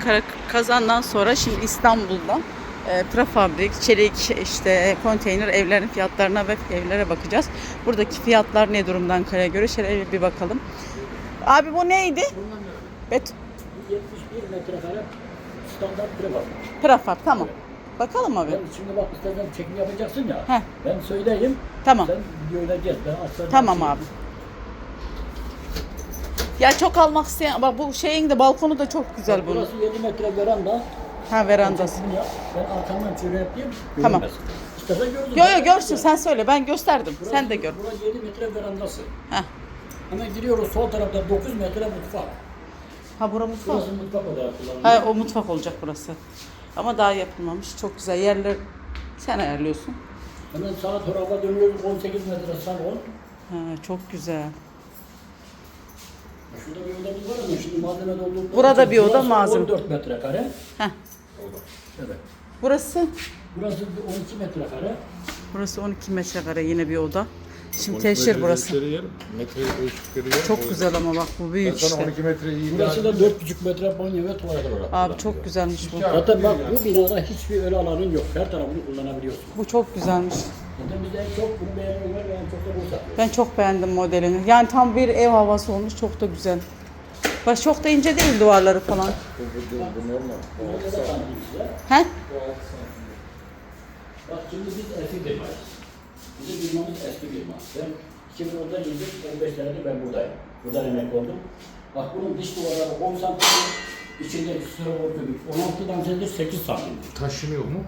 Ankara kazandan sonra şimdi İstanbul'da e, prefabrik, çelik, işte konteyner evlerin fiyatlarına ve evlere bakacağız. Buradaki fiyatlar ne durumda Ankara'ya göre? Şöyle bir bakalım. Abi bu neydi? Bet 71 metrekare standart prefab. prefab tamam. Bakalım abi. Ben şimdi bak istersen çekim yapacaksın ya. Heh. Ben söyleyeyim. Tamam. Sen videoyla. Ben. Tamam abi. Ya çok almak isteyen bak bu şeyin de balkonu da çok güzel bunun. Burası 7 metre veranda. Ha verandası. Yap. Ben arkamdan şöyle yapayım. Tamam. görünmez. İstersen gördün. Yo yo görsün sen söyle ben gösterdim. Burası- Sen de gör. Burası 7 metre verandası. Heh. Hemen giriyoruz sol tarafta 9 metre mutfak. Ha bura mutfak. Burası mutfak olarak kullanılıyor. Ha o mutfak olacak burası. Ama daha yapılmamış. Çok güzel yerler sen ayarlıyorsun. Hemen sağa tarafa dönüyoruz 18 metre salon. Ha çok güzel. Şurada bir odamız var ama şimdi malzeme doldurduk. Burada bir oda, malzeme. 14 metrekare. Heh. Evet. Burası Burası bir 12 metrekare. burası 12 metrekare yine bir oda. Şimdi teşhir burası. Yer, metreyi ölçtükleri yer. Çok güzel ama bak bu büyük işte. 12 metre iyi Burası da 4,5 metre banyo ve tuvalet olarak. Abi çok güzelmiş bu. Zaten bak bu binada hiçbir öyle alanın yok. Her tarafını kullanabiliyorsun. Bu çok güzelmiş. Çok bunu beğeniyorlar çok da satıyoruz. Ben çok beğendim modelini. Yani tam bir ev havası olmuş. Çok da güzel. Bak çok da ince değil duvarları falan. Bu, bu, bu, bu normal. Bu Bunu altı da santim. tanıtayım size. He? Bu altı santim. Bak şimdi biz eski firmayız. Bizim firmamız eski firma. Ben 2010'da girdim, 15 senedir ben buradayım. Buradan emekli oldum. Bak bunun dış duvarları 10 santim, içindeki sıra köpük 16'dan senedir 8 santim. Taşınıyor mu?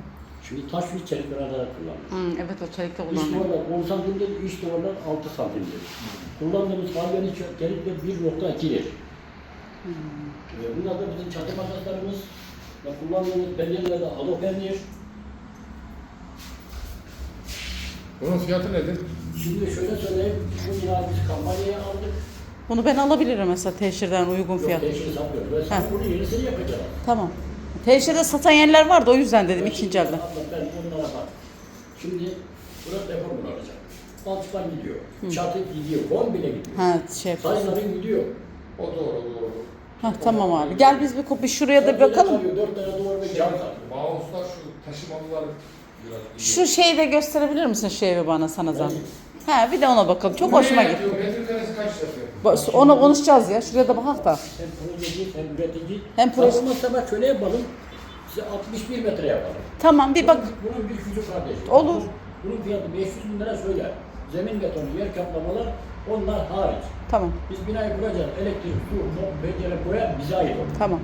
Şimdi taş ve çelik beraber kullanıyoruz. Hı, evet o çelikte İç kullanılıyor. duvarlar 10 santimdir, iç duvarlar 6 santimdir. Kullandığımız kalbeni çelik de 1.2'dir. Ee, Bunlar da bizim çatı makaslarımız ve kullandığımız penyereler de alopenir. Bunun fiyatı nedir? Şimdi şöyle söyleyeyim, bu binayı biz kampanyaya aldık. Bunu ben alabilirim mesela teşhirden uygun Yok, fiyat. teşhir satmıyoruz. Ben sana Heh. bunu yenisini yapacağım. Tamam. Teşhirde satan yerler vardı o yüzden dedim ikinci elden. Abla ben onlara bak. Şimdi burası deformun olacak. Alçılar gidiyor. Çatı gidiyor. Komple gidiyor. Ha şey. Sayıların gidiyor. O doğru doğru. Ha tamam abi. Gel biz bir kopya şuraya da bir bakalım. Kalıyor, Dört tane duvar ve cam kalıyor. Mağuslar şu taşımalılar biraz iyi. Şu şeyi de gösterebilir misin şu evi bana sana zahmet? He bir de ona bakalım. Çok hoşuma gitti. Metrekaresi kaç yapıyor? Ona konuşacağız ya. Şuraya da bakak da. Hem projeci hem üretici. Hem proje- Olmazsa bak şöyle yapalım. Size 61 metre yapalım. Tamam bir bak. Bunun bir küçük kardeşi. Olur. Bunun fiyatı 500 bin lira şöyle. Zemin betonu, yer kaplamalar onlar hariç. Tamam. Biz binayı kuracağız. Elektrik, su, mop, pencere buraya bize ait olur. Tamam.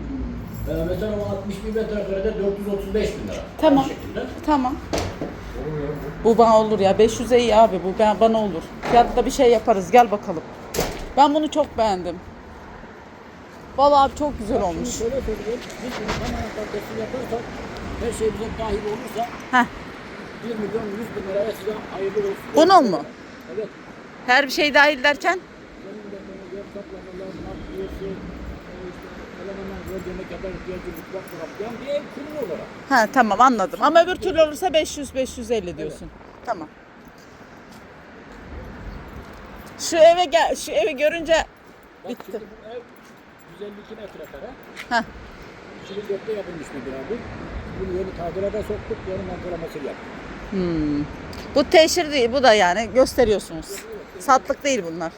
Ee, mesela o 61 metrekarede 435 bin lira. Tamam. Tamam. Bu bana olur ya. 500'e iyi abi. Bu ben, bana olur. Fiyatta bir şey yaparız. Gel bakalım. Ben bunu çok beğendim. Vallahi abi çok güzel Şimdi olmuş. şöyle söyleyeyim. Biz bunu tamamen kalitesini yaparsak her şey bize dahil olursa Heh. 1 milyon 100 bin liraya size hayırlı olsun. Bunun mu? Evet. Her bir şey dahil derken? Zemin betonu, yer kaplamalar, nakliyesi, işte elemanlar gördüğüne kadar ihtiyacı mutfak dolap. Yani bir ev kurulu olarak. Ha tamam anladım. Ama öbür türlü olursa 500 550 diyorsun. Tamam. Şu eve gel şu evi görünce Bak Bitti. şimdi bu ev 152 metrekare. Heh. 2004'te yapılmış bir bina bu. Bunu yeni tadilata soktuk, yarın antolamasını yaptık. Hmm. Bu teşhir değil bu da yani gösteriyorsunuz. Satlık değil bunlar.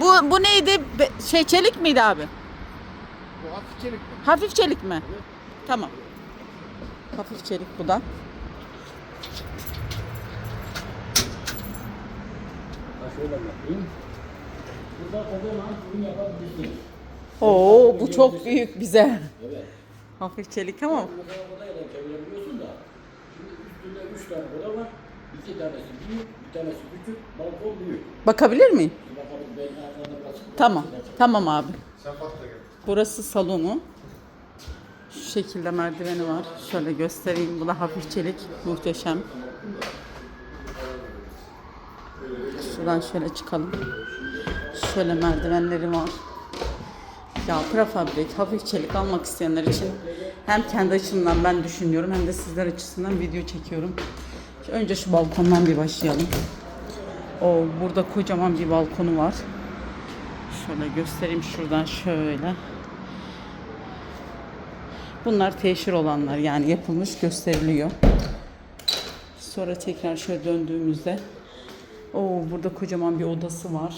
Bu bu neydi? Be- şey çelik miydi abi? Bu hafif çelik mi? Hafif çelik mi? Tamam. Hafif çelik bu da. Ha şöyle yapayım. Burada kocaman ürün yapabilirsiniz. Oo bu çok büyük bize. Evet. Hafif çelik ama Mesela odayla da çevirebiliyorsun da. Şimdi üstünde 3 tane oda var. İki tanesi büyük, bir tanesi küçük, balkon büyük. bakabilir miyim? Bir bakalım ben arkadan biraz. Tamam. Tamam abi. Sen patla gel. Burası salonu. Şu şekilde merdiveni var. Şöyle göstereyim. Bu da hafif çelik. Muhteşem. Şuradan şöyle çıkalım. Şöyle merdivenleri var. Ya prefabrik, hafif çelik almak isteyenler için hem kendi açımdan ben düşünüyorum hem de sizler açısından video çekiyorum. Önce şu balkondan bir başlayalım. O burada kocaman bir balkonu var. Şöyle göstereyim şuradan şöyle. Bunlar teşhir olanlar yani yapılmış gösteriliyor. Sonra tekrar şöyle döndüğümüzde o burada kocaman bir odası var.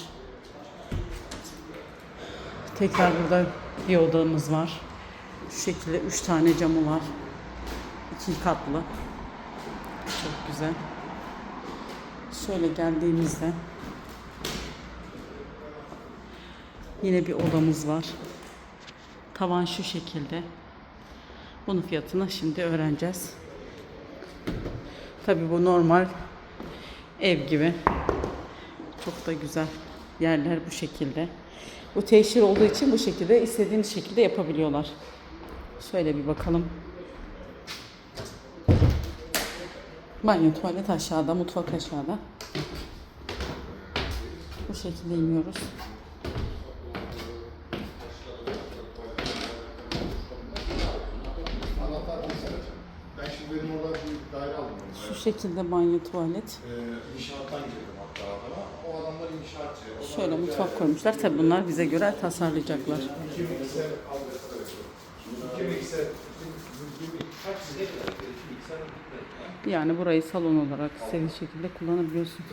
Tekrar burada bir odamız var. Şu şekilde üç tane camı var. İki katlı. Çok güzel. Şöyle geldiğimizde yine bir odamız var. Tavan şu şekilde. Bunun fiyatını şimdi öğreneceğiz. Tabii bu normal ev gibi. Çok da güzel yerler bu şekilde. Bu teşhir olduğu için bu şekilde istediğiniz şekilde yapabiliyorlar. Şöyle bir bakalım. Banyo, tuvalet aşağıda, mutfak aşağıda. Bu şekilde iniyoruz. Anahtar mesela. Ben şimdi benim orada bir daire aldım. Şu şekilde banyo, tuvalet. Ee, inşaattan girdim hatta adama. O adamlar inşaatçı. Şöyle mutfak koymuşlar. Tabii bunlar bize göre tasarlayacaklar. Yani burayı salon olarak istediğin şekilde kullanabiliyorsun.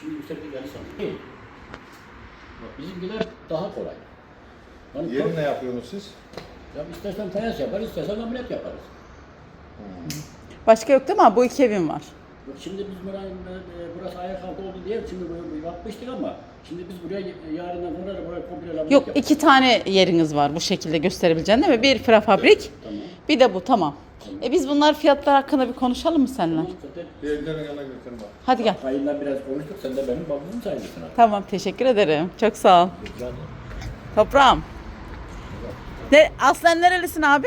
Şimdi sanırım. Bizimkiler daha kolay. Yani Yeri ne yapıyorsunuz siz? Ya istersen fayans yapar, istersen ameliyat yaparız. Başka yok değil mi? abi? Bu iki evim var. Şimdi biz buraya, e, burası ayakkabı oldu diye şimdi böyle yapmıştık ama şimdi biz buraya e, yarından sonra da buraya komple Yok yaparız. iki tane yeriniz var bu şekilde gösterebileceğin değil mi? Bir prefabrik, Tamam. bir de bu tamam. E biz bunlar fiyatlar hakkında bir konuşalım mı seninle? Tamam. Hadi gel. Kayınla biraz konuştuk, sen de benim babamın sayılırsın. Tamam teşekkür ederim. Çok sağ ol. Toprağım. Ne, aslen nerelisin abi?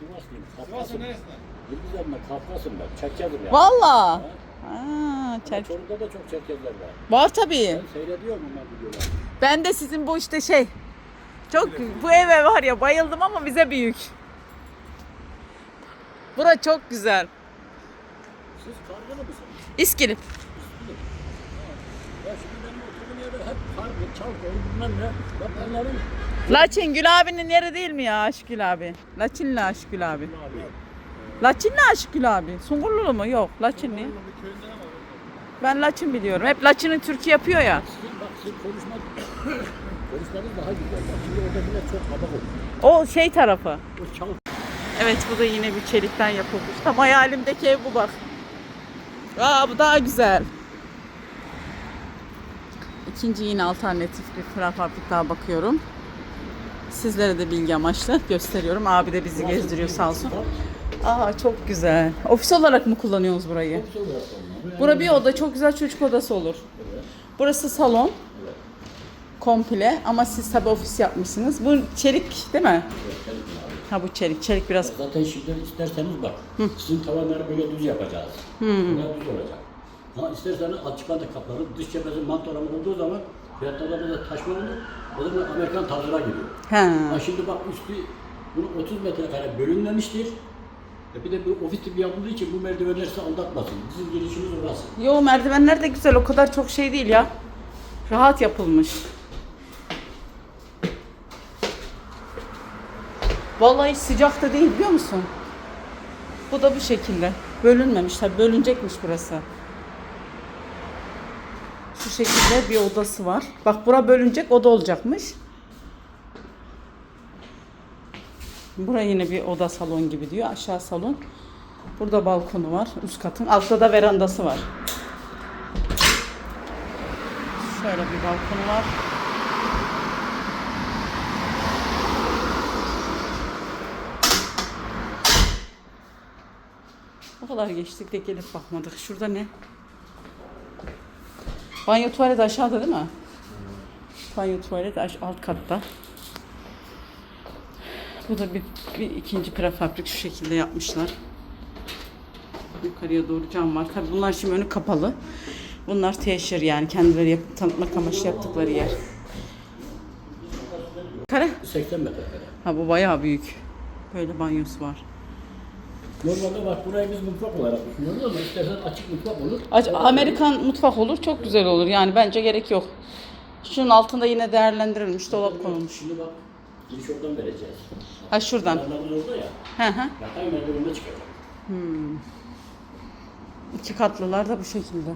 Sivaslıyım, Sivas'ın Kafkasım. neresinden? Yıldızlar'la Kafkasım ben, Çerkezim yani. Valla. Ha? Çer- Çorum'da da çok Çerkezler var. Var tabii. Ben seyrediyorum onlar videoları. Ben de sizin bu işte şey. Çok bu eve var ya bayıldım ama bize büyük. Bura çok güzel. Siz kargılı mısınız? İskilip. Laçin Gül abinin yeri değil mi ya Aşkül abi? Laçinli Aşkül abi. Laçinli Aşkül abi. Sungurlulu mu? Yok Laçinli. Ben Laçin biliyorum. Hep Laçin'i Türkiye yapıyor ya. O şey tarafı. Evet bu da yine bir çelikten yapılmış. Tam hayalimdeki ev bu bak. Aa bu daha güzel. İkinci yine alternatif bir prefabrik daha bakıyorum. Sizlere de bilgi amaçlı gösteriyorum. Abi de bizi gezdiriyor sağ olsun. Aa çok güzel. Ofis olarak mı kullanıyorsunuz burayı? Ofis olarak. Bura bir oda çok güzel çocuk odası olur. Burası salon. Komple ama siz tabi ofis yapmışsınız. Bu çelik değil mi? Ha bu çelik. Çelik biraz Zaten şimdi isterseniz bak, sizin tavanları böyle düz yapacağız. Bunlar düz olacak. Ha isterseniz açıktan da kapları, dış cephesi mantoramı olduğu zaman fiyatlarda da taşma olur. O zaman Amerikan tarzına giriyor. He. Ha şimdi bak üstü bunu 30 metrekare bölünmemiştir. E bir de bu ofis tipi yapıldığı için bu merdivenler sizi aldatmasın. Bizim girişimiz orası. Yo merdivenler de güzel. O kadar çok şey değil ya. Rahat yapılmış. Vallahi sıcak da değil biliyor musun? Bu da bu şekilde. Bölünmemiş tabii bölünecekmiş burası. Şu şekilde bir odası var. Bak bura bölünecek oda olacakmış. Bura yine bir oda salon gibi diyor. Aşağı salon. Burada balkonu var üst katın. Altta da verandası var. Şöyle bir balkonu var. O kadar geçtik de gelip bakmadık. Şurada ne? Banyo tuvalet aşağıda değil mi? Banyo tuvalet alt katta. Bu da bir, bir ikinci prefabrik şu şekilde yapmışlar. Yukarıya doğru cam var. Tabii bunlar şimdi önü kapalı. Bunlar teşhir yani kendileri yap- tanıtmak amaçlı yaptıkları yer. Kare? 80 metrekare. Ha bu bayağı büyük. Böyle banyosu var. Normalde bak burayı biz mutfak olarak düşünüyoruz ama istersen açık mutfak olur. Ac- Amerikan mutfak olur çok güzel olur yani bence gerek yok. Şunun altında yine değerlendirilmiş dolap konulmuş. Şimdi bak, giriş oradan vereceğiz. Ha şuradan. Yanlarımız orada ya. Hı hı. Yatay merdivenine çıkacak. İki katlılar da bu şekilde.